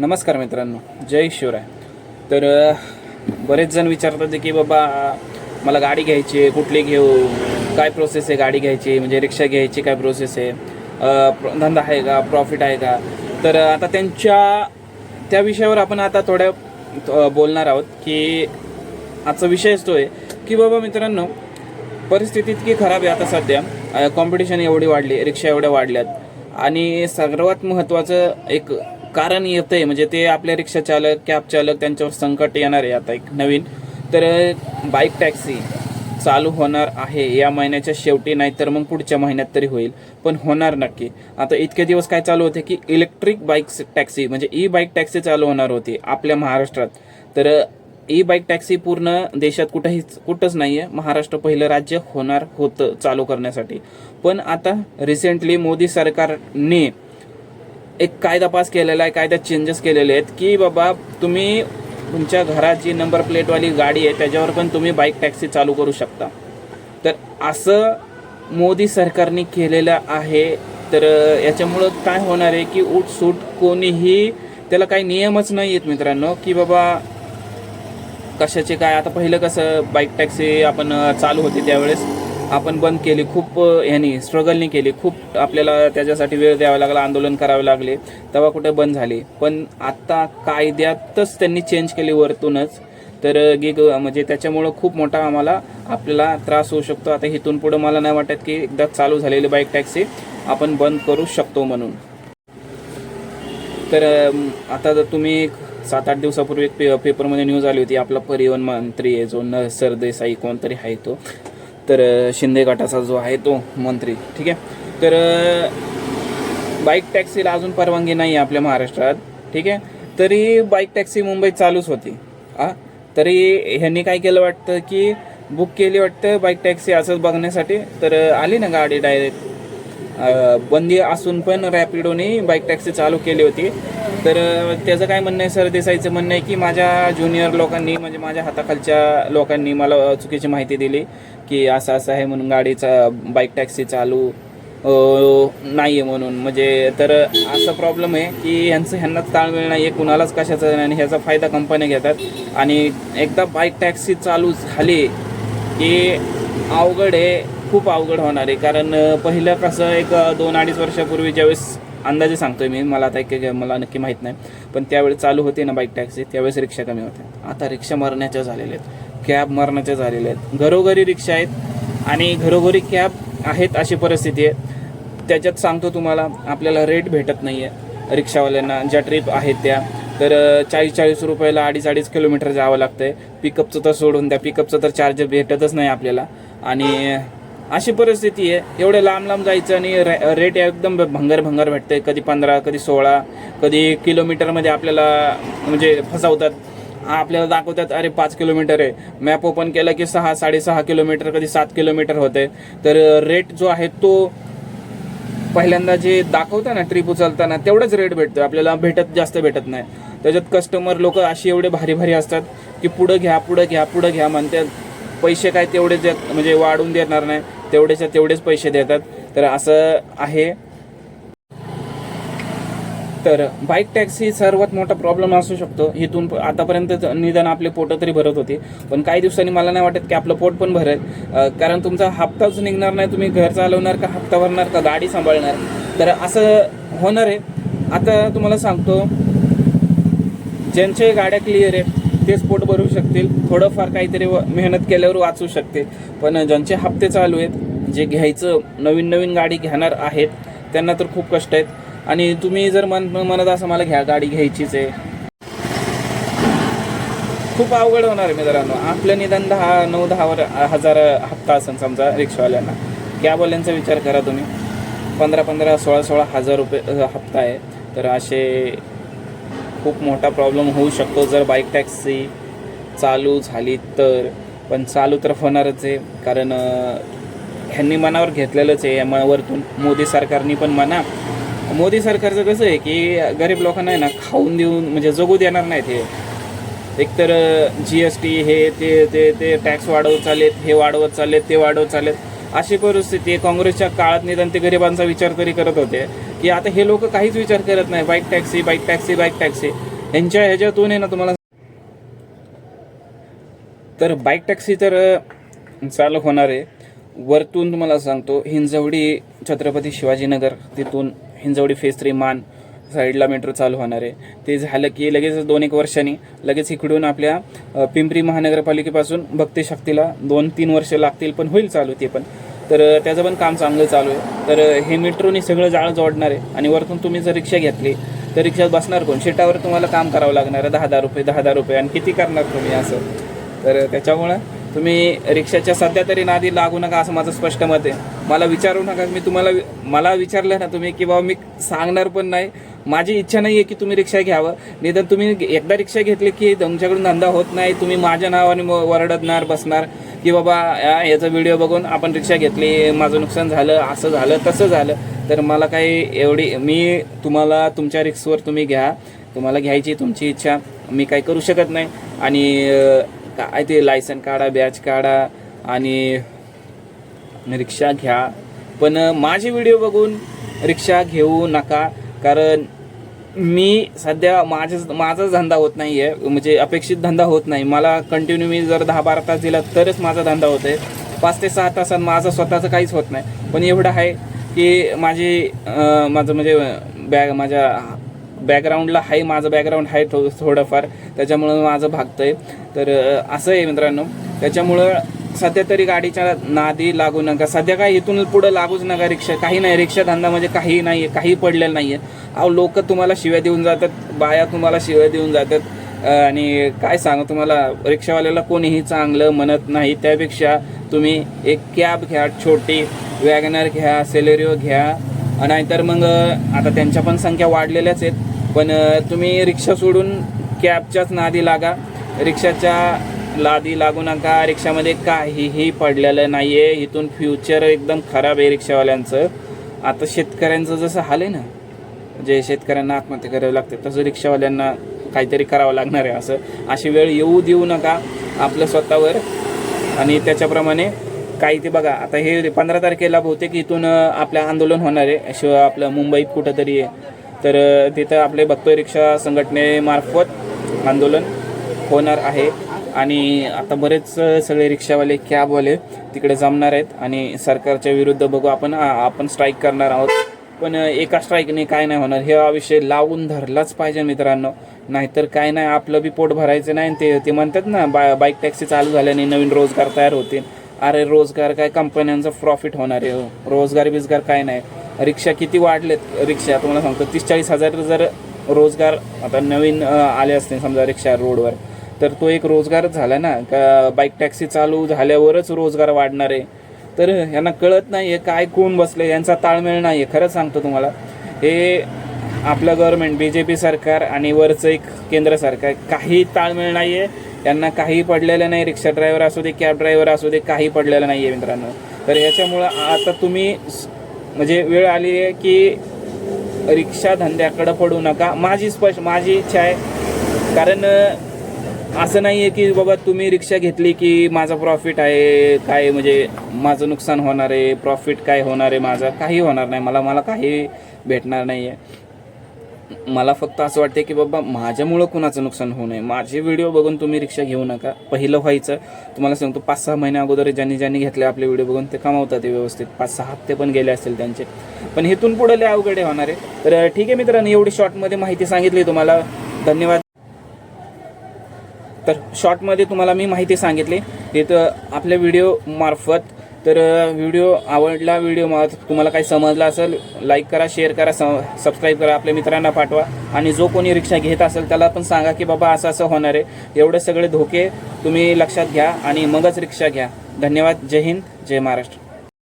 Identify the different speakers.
Speaker 1: नमस्कार मित्रांनो जय शिवराय. तर बरेच जण विचारतात की बाबा मला गाडी घ्यायची आहे कुठली घेऊ? काय प्रोसेस आहे गाडी घ्यायची? म्हणजे रिक्षा घ्यायची काय प्रोसेस आहे? धंदा आहे का? प्रॉफिट आहे का? तर आता त्यांच्या त्या विषयावर आपण आता थोड्या बोलणार आहोत की आजचा विषयच तो आहे की बाबा मित्रांनो परिस्थिती इतकी खराब आहे आता सध्या. कॉम्पिटिशन एवढी वाढली रिक्षा एवढ्या वाढल्यात. आणि सर्वात महत्त्वाचं एक कारण येतं आहे म्हणजे ते आपल्या रिक्षा चालक कॅब चालक त्यांच्यावर संकट येणार आहे आता एक नवीन. तर बाईक टॅक्सी चालू होणार आहे या महिन्याच्या शेवटी नाही तर मग पुढच्या महिन्यात तरी होईल पण होणार नक्की. आता इतके दिवस काय चालू होते की इलेक्ट्रिक बाईक टॅक्सी म्हणजे ई बाईक टॅक्सी चालू होणार होती आपल्या महाराष्ट्रात. तर ई बाईक टॅक्सी पूर्ण देशात कुठंही कुठंच नाही आहे महाराष्ट्र पहिलं राज्य होणार होतं चालू करण्यासाठी. पण आता रिसेंटली मोदी सरकारने एक कायदा पास केलेला आहे कायद्यात चेंजेस केलेले आहेत की बाबा तुम्ही तुमच्या घरात जी नंबर प्लेटवाली गाडी आहे त्याच्यावर पण तुम्ही बाईक टॅक्सी चालू करू शकता. तर असं मोदी सरकारने केलेलं आहे. तर याच्यामुळं काय होणार आहे की उठसूट कोणीही त्याला काही नियमच नाही आहेत मित्रांनो की बाबा कशाचे काय आता पहिलं कसं बाईक टॅक्सी आपण चालू होती त्यावेळेस आपण बंद केली खूप ह्यानी स्ट्रगलनी केली खूप आपल्याला त्याच्यासाठी वेळ द्यावा लागला आंदोलन करावे लागले तेव्हा कुठे बंद झाले. पण आत्ता कायद्यातच त्यांनी चेंज केली वरतूनच. तर गिग म्हणजे त्याच्यामुळं खूप मोठा आम्हाला आपल्याला त्रास होऊ शकतो. आता इथून पुढं मला नाही वाटत की एकदा चालू झालेली बाईक टॅक्सी आपण बंद करू शकतो म्हणून. तर आता जर तुम्ही एक सात आठ दिवसापूर्वी एक पे पेपरमध्ये न्यूज आली होती आपला परिवहन मंत्री आहे जो न सरदेसाई कोणतरी आहे तो. तर शिंदे गटाचा जो आहे तो मंत्री ठीक आहे? तर बाईक टॅक्सीला अजून परवानगी नाही आहे आपल्या महाराष्ट्रात ठीक आहे? तरी बाईक टॅक्सी मुंबईत चालूच होती आ तरी ह्यांनी काय केलं वाटतं की बुक केली वाटतं बाईक टॅक्सी असंच बघण्यासाठी? तर आली ना गाडी डायरेक्ट? बंदी असून पण रॅपिडोने बाईक टॅक्सी चालू केली होती. तर त्याचं काय म्हणणं आहे? सर देसाईचं म्हणणं आहे की माझ्या ज्युनियर लोकांनी म्हणजे माझ्या हाताखालच्या लोकांनी मला चुकीची माहिती दिली की असं असं आहे म्हणून गाडीचा बाईक टॅक्सी चालू नाही आहे म्हणून. म्हणजे तर असा प्रॉब्लेम आहे की ह्यांचं ह्यांनाच ताळमेळ नाही आहे कुणालाच कशाचा नाही आणि ह्याचा फायदा कंपन्या घेतात. आणि एकदा बाईक टॅक्सी चालू झाली की अवघड आहे. खूप अवघड होणार आहे. कारण पहिलं कसं एक दोन अडीच वर्षापूर्वी ज्यावेळेस अंदाजे सांगतोय मी मला आता एक मला नक्की माहीत नाही. पण त्यावेळेस चालू होती ना बाईक टॅक्सी त्यावेळेस रिक्षा कमी होत्या. आता रिक्षा मरण्याच्या झालेल्या आहेत. कॅब मरण्याच्या झालेल्या आहेत. घरोघरी रिक्षा आहेत आणि घरोघरी कॅब आहेत अशी परिस्थिती आहे. त्याच्यात सांगतो तुम्हाला आपल्याला रेट भेटत नाही आहे रिक्षावाल्यांना. ज्या ट्रिप आहेत त्या तर चाळीस चाळीस रुपयाला अडीच अडीच किलोमीटर जावं लागतं आहे पिकअपचं तर सोडून द्या. पिकअपचं तर चार्जर भेटतच नाही आपल्याला. आणि अशी परिस्थिती आहे. एवढं लांब लांब जायचं आणि रे- रेट एकदम भंगार भंगार भेटते कधी पंधरा कधी सोळा कधी किलोमीटरमध्ये आपल्याला म्हणजे फसवतात. आपल्याला दाखवतात अरे पाच किलोमीटर आहे. मॅप ओपन केलं की सहा साडेसहा किलोमीटर कधी सात किलोमीटर होते तर रेट जो आहे तो पहिल्यांदा जे दाखवता ना ट्रिप उचलताना तेवढंच रेट भेटतो आपल्याला भेटत जास्त भेटत नाही. त्याच्यात कस्टमर लोक अशी एवढे भारी भारी असतात की पुढं घ्या पुढं घ्या पुढं घ्या म्हणतात. पैसे काय तेवढे म्हणजे वाढून देणार नाही. तेवढेच्या तेवढेच पैसे देतात. तर असं आहे. तर बाईक टॅक्सी सर्वात मोठा प्रॉब्लेम असू शकतो. इथून प- आतापर्यंत निदान आपले पोटं तरी भरत होते. पण काही दिवसांनी मला नाही वाटत की आपलं पोट पण भरेल. कारण तुमचा हप्ताच निघणार नाही. तुम्ही घर चालवणार का हप्ता भरणार का गाडी सांभाळणार? तर असं होणार आहे. आता तुम्हाला सांगतो. ज्यांचे गाड्या क्लिअर आहेत तेच पोट भरू शकतील. थोडंफार काहीतरी व- मेहनत केल्यावर वाचू शकतील. पण ज्यांचे हप्ते चालू आहेत जे घ्यायचं नवीन नवीन गाडी घेणार आहेत त्यांना तर खूप कष्ट आहेत. आणि तुम्ही जर मन म्हणत असं मला घ्या गाडी घ्यायचीच आहे. खूप अवघड होणार आहे मित्रांनो आपलं निदान दहा नऊ दहा वर हजार हप्ता असेल समजा रिक्षावाल्यांना. कॅबवाल्यांचा विचार करा तुम्ही. पंधरा पंधरा सोळा सोळा हजार रुपये हप्ता आहे. तर असे खूप मोठा प्रॉब्लेम होऊ शकतो. जर बाईक टॅक्सी चालू झाली तर. पण चालू तर होणारच आहे. कारण ह्यांनी मनावर घेतलेलंच आहे. या मोदी सरकारनी पण म्हणा. मोदी सरकारचं कसं आहे की गरीब लोकांना आहे ना खाऊन देऊन म्हणजे जगू देणार नाहीत हे. एकतर जी एस टी हे ते ते ते टॅक्स वाढवत चाललेत हे वाढवत चाललेत ते वाढवत चाललेत. अशी परिस्थिती आहे. काँग्रेसच्या काळात निदान ते गरिबांचा विचार तरी करत होते. की आता हे लोक काहीच विचार करत नाही. Bike taxi bike taxi bike taxi. यांच्या ह्याच्यातून आहे ना तुम्हाला तर बाईक टॅक्सी तर चालू होणार आहे. वरतून तुम्हाला सांगतो हिंजवडी छत्रपती शिवाजीनगर तिथून हिंजवडी फेस थ्री मान साईडला मेट्रो चालू होणार आहे. ते झालं की लगेच दोन एक वर्षांनी लगेच इकडून आपल्या पिंपरी महानगरपालिकेपासून भक्ती शक्तीला दोन तीन वर्ष लागतील पण होईल चालू ते पण. तर त्याचं पण काम चांगलं चालू आहे. तर हे मेट्रोनी सगळं जाळ जोडणार आहे आणि वरतून तुम्ही जर रिक्षा घेतली तर रिक्षात बसणार कोण? शेटावर तुम्हाला काम करावं लागणार आहे. दहा दहा रुपये दहा दहा रुपये आणि किती करणार तुम्ही असं? तर त्याच्यामुळं तुम्ही रिक्षाच्या सध्या तरी नादी लागू नका असं माझं स्पष्ट मत आहे. मला विचारू नका. मी तुम्हाला मला विचारलं ना तुम्ही की बाबा मी सांगणार पण नाही. माझी इच्छा नाही आहे की तुम्ही रिक्षा घ्यावं. निदान तुम्ही एकदा रिक्षा घेतली की तुमच्याकडून धंदा होत नाही तुम्ही माझ्या नावाने वरडणार बसणार की बाबा या- याचा व्हिडिओ बघून आपण रिक्षा घेतली माझं नुकसान झालं असं झालं तसं झालं. तर मला काही एवढी मी तुम्हाला तुमच्या रिक्सवर तुम्ही घ्या. तुम्हाला घ्यायची तुमची इच्छा. मी काही करू शकत नाही. आणि काय ते लायसन काढा बॅच काढा आणि रिक्षा घ्या. पण माझे व्हिडिओ बघून रिक्षा घेऊ नका. कारण मी सध्या माझं माझाच धंदा होत नाही आहे म्हणजे अपेक्षित धंदा होत नाही. मला कंटिन्यू मी जर दहा बारा तास दिला तरच माझा धंदा होत आहे पाच ते सहा तासात माझं स्वतःचं काहीच होत नाही. पण एवढं आहे की माझी माझं म्हणजे बॅग माझ्या बॅकग्राऊंडला आहे माझं बॅकग्राऊंड आहे थो थोडंफार. त्याच्यामुळं माझं भागतं आहे तर असं आहे मित्रांनो. त्याच्यामुळं सध्या तरी गाडीच्या नादी लागू नका. सध्या काय इथून पुढं लागूच नका रिक्षा. काही नाही रिक्षा धंदा म्हणजे काही नाही आहे काही पडलेलं नाही आहे अहो लोक तुम्हाला शिव्या देऊन जातात बाया तुम्हाला शिव्या देऊन जातात. आणि काय सांगू तुम्हाला रिक्षावाल्याला कोणीही चांगलं म्हणत नाही. त्यापेक्षा तुम्ही एक कॅब घ्या छोटी वॅगनर घ्या सेलेरिओ घ्या. नाहीतर मग आता त्यांच्या पण संख्या वाढलेल्याच आहेत. पण तुम्ही रिक्षा सोडून कॅबच्याच नादी लागा. रिक्षाच्या लादी लागू नका रिक्षामध्ये काहीही पडलेलं नाही आहे इथून फ्युचर एकदम खराब आहे रिक्षावाल्यांचं. आता शेतकऱ्यांचं जसं हाल आहे ना जे शेतकऱ्यांना आत्महत्या करावी लागते तसं रिक्षावाल्यांना काहीतरी करावं लागणार आहे असं. अशी वेळ येऊ देऊ नका आपलं स्वतःवर. आणि त्याच्याप्रमाणे काही ते बघा आता हे पंधरा तारखेला बहुतेक इथून आपलं आंदोलन होणार आहे. शिवाय आपलं मुंबईत कुठंतरी आहे. तर तिथं आपले बघतोय रिक्षा संघटनेमार्फत आंदोलन होणार आहे. आणि आता बरेच सगळे रिक्षावाले कॅबवाले तिकडे जमणार आहेत आणि सरकारच्या विरुद्ध बघू आपण आपण स्ट्राईक करणार आहोत. पण एका स्ट्राईकने काय नाही होणार. हे हा विषय लावून धरलाच पाहिजे मित्रांनो. नाहीतर काय नाही आपलं बी पोट भरायचं नाही आणि ते ते म्हणतात ना बा बाईक टॅक्सी चालू झाल्याने नवीन रोजगार तयार होतील. अरे रोजगार काय कंपन्यांचं प्रॉफिट होणार आहे हो. रोजगार बिजगार काय नाही. रिक्षा किती वाढलेत? रिक्षा तुम्हाला सांगतो तीस चाळीस हजार जर रोजगार आता नवीन आले असते समजा रिक्षा रोडवर. तर तो एक रोजगारच झाला ना का बाईक टॅक्सी चालू झाल्यावरच रोजगार वाढणार आहे. तर यांना कळत नाही आहे काय कोण बसले यांचा ताळमेळ नाही आहे खरंच सांगतो तुम्हाला. हे आपलं गव्हर्नमेंट बी जे पी सरकार आणि वरचं एक केंद्र सरकार काही ताळमेळ नाही आहे त्यांना काही पडलेलं नाही रिक्षा ड्रायव्हर असू दे कॅब ड्रायव्हर असू दे काही पडलेलं नाही आहे मित्रांनो. तर याच्यामुळं आता तुम्ही म्हणजे वेळ आली आहे की रिक्षा धंद्याकडं पडू नका. माझी स्पष्ट माझी इच्छा आहे. कारण असं नाही आहे की बाबा तुम्ही रिक्षा घेतली की माझा प्रॉफिट आहे काय म्हणजे माझं नुकसान होणार आहे प्रॉफिट काय होणार आहे माझं? काही होणार नाही. मला मला काही भेटणार नाही आहे मला फक्त असं वाटते की बाबा माझ्यामुळं कुणाचं नुकसान होऊ नये. माझे व्हिडिओ बघून तुम्ही रिक्षा घेऊ नका. पहिलं व्हायचं तुम्हाला सांगतो पाच सहा महिन्या अगोदर ज्यांनी ज्यांनी घेतले आपले व्हिडिओ बघून ते कमावतात ते व्यवस्थित. पाच सहा हप्ते पण गेले असतील त्यांचे. पण हेतून पुढे लय अवघड आहे होणार आहे. तर ठीक आहे मित्रांनो एवढी शॉर्टमध्ये माहिती सांगितली तुम्हाला. धन्यवाद. तर शॉर्टमध्ये तुम्हाला मी माहिती सांगितली. तिथं आपल्या व्हिडिओमार्फत तर व्हिडिओ आवडला व्हिडिओ मार्फत तुम्हाला काही समजला असेल लाईक करा शेअर करा स सबस्क्राईब करा आपल्या मित्रांना पाठवा. आणि जो कोणी रिक्षा घेत असेल त्याला पण सांगा की बाबा असं असं होणार आहे. एवढे सगळे धोके तुम्ही लक्षात घ्या आणि मगच रिक्षा घ्या. धन्यवाद. जय हिंद. जय महाराष्ट्र.